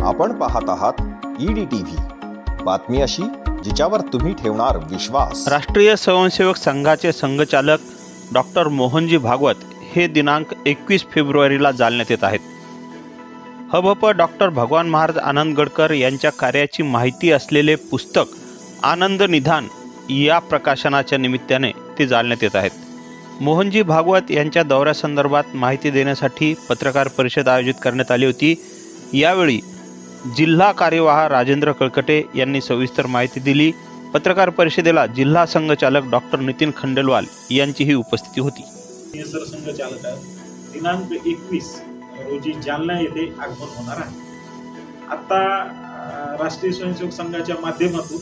आपण पाहत आहात ईडी टीव्ही बातमी अशी जिच्यावर तुम्ही ठेवणार विश्वास. राष्ट्रीय स्वयंसेवक संघाचे संघचालक डॉक्टर मोहनजी भागवत हे दिनांक एकवीस फेब्रुवारीला जालण्यात येत आहेत. हबप डॉक्टर भगवान महाराज आनंद गडकर यांच्या कार्याची माहिती असलेले पुस्तक आनंद निधान या प्रकाशनाच्या निमित्ताने ते जालण्यात येत आहेत. मोहनजी भागवत यांच्या दौऱ्यासंदर्भात माहिती देण्यासाठी पत्रकार परिषद आयोजित करण्यात आली होती. यावेळी जिल्हा कार्यवाह राजेंद्र कळकटे यांनी सविस्तर माहिती दिली. पत्रकार परिषदेला जिल्हा संघचालक डॉक्टर नितीन खंडेलवाल यांचीही उपस्थिती होती. सरसंघचालक दिनांक एकवीस रोजी जालना येथे आगमन होणार आहे. आता राष्ट्रीय स्वयंसेवक संघाच्या माध्यमातून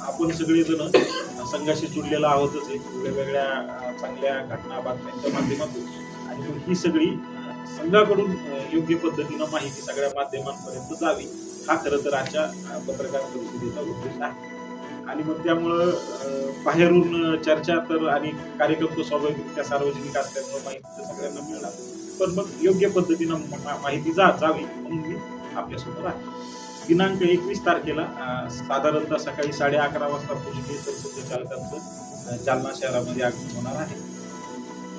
आपण सगळेजण संघाशी जुडलेला आहोतच आहे. वेगवेगळ्या चांगल्या घटना बातम्यांच्या माध्यमातून. आणि ही सगळी संघाकडून योग्य पद्धतीनं माहिती सगळ्या माध्यमांपर्यंत जावी. हा खरं तर आजच्या पत्रकार परिषदेचा उद्देश आहे. आणि मग त्यामुळं बाहेरून चर्चा तर आणि कार्यक्रम तो स्वाभाविकरित्या सार्वजनिक असल्यामुळं माहिती तर सगळ्यांना मिळणार. पण मग योग्य पद्धतीनं माहिती जा जावी म्हणून मी आपल्यासमोर आहे दिनांक एकवीस तारखेला साधारणतः सकाळी साडे अकरा वाजता पूजनीय सरस्वती चालकांचं जालना शहरामध्ये आगमन होणार आहे.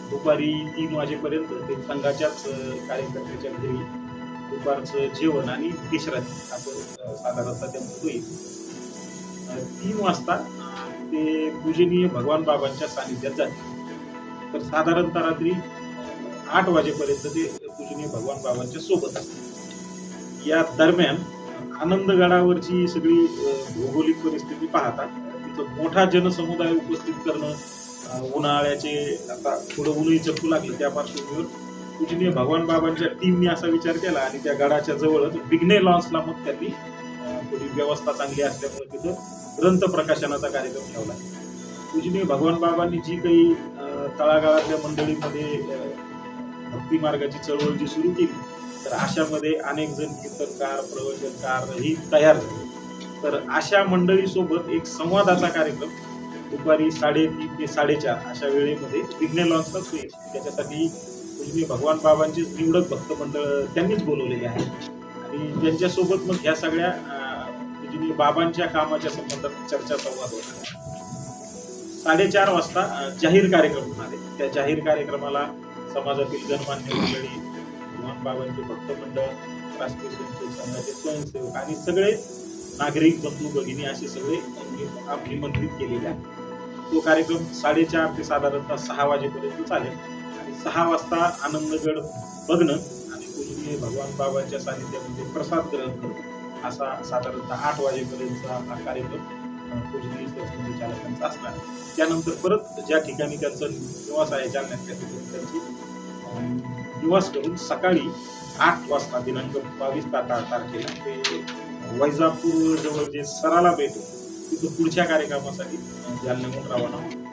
दुपारी तीन वाजेपर्यंत ते संघाच्याच कार्यकर्त्याच्या घरी दुपारचं जेवण आणि विश्रांती आपण साधारणतः त्यांचं होईल. तीन वाजता ते पूजनीय भगवान बाबांच्या सानिध्यात जाते. तर साधारणतः रात्री आठ वाजेपर्यंत ते पूजनीय भगवान बाबांच्या सोबत असतात या दरम्यान आनंदगडावरची सगळी भौगोलिक परिस्थिती पाहता तिथं मोठा जनसमुदाय उपस्थित करणं उन्हाळ्याचे आता थोडं ऊनही चटकू लागले त्या पार्श्वभूमीवर. पूजनीय भगवान बाबांच्या टीमने असा विचार केला आणि त्या गडाच्या जवळच बिग्ने लॉन्सला मग त्यांनी थोडी व्यवस्था चांगली असल्यामुळे तिथं ग्रंथ प्रकाशनाचा कार्यक्रम ठेवला. पूजनीय भगवान बाबांनी जी काही तळागाळातल्या मंडळीमध्ये भक्ती मार्गाची चळवळ जी सुरू केली तर अशामध्ये अनेक जण कीर्तनकार प्रवचनकार ही तयार झाले. तर अशा मंडळीसोबत एक संवादाचा कार्यक्रम दुपारी साडेतीन ते साडेचार अशा वेळेमध्ये विघ्न लॉन्सलाच होईल. त्याच्यासाठी पूजनीय भगवान बाबांचे निवडक भक्त मंडळ त्यांनीच बोलवलेले आहे आणि त्यांच्यासोबत मग ह्या सगळ्या बाबांच्या कामाच्या संबंधात चर्चा संवाद होता साडेचार वाजता जाहीर कार्यक्रम होणार आहे. त्या जाहीर कार्यक्रमाला समाजातील जनमान्य मंडळी भगवान बाबांचे भक्त मंडळ राष्ट्रीय स्वयंसेवक संघाचे स्वयंसेवक आणि सगळे नागरिक बंधू भगिनी असे सगळे आप- निमंत्रित केलेले आहेत. तो कार्यक्रम साडेचार ते साधारणतः सहा वाजेपर्यंत चालेल. आणि सहा वाजता आनंदगड बघणं आणि पूजनीय भगवान बाबांच्या सानिध्यामध्ये प्रसाद ग्रहण करणं असा साधारणतः आठ वाजेपर्यंतचा हा कार्यक्रम पूजनीय चालकांचा असणार त्यानंतर परत ज्या ठिकाणी त्यांचा निवास आहे जालन्यात त्या ठिकाणी त्यांची निवास करून सकाळी आठ वाजता दिनांक बावीस तारखेला ते वैजापूर जवळ जे सराला भेट आहे, तिथं पुढच्या कार्यक्रमासाठी जालन्याहून रवाना